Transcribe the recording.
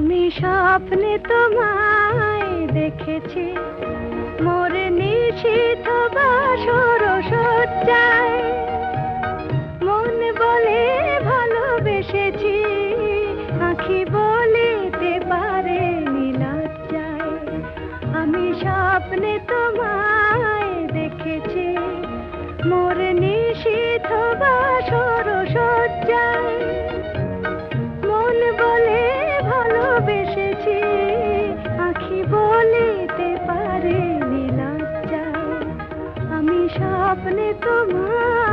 আমি স্বপ্নে তোমায় দেখেছি। মোর নিশীথ বাসর সজ্জায়। মন বলে ভালোবেসেছি, আঁখি বলিতে পারে নীলজ্জায়। আমি স্বপ্নে তোমায় দেখেছি, মোরে छापने तुम्हारा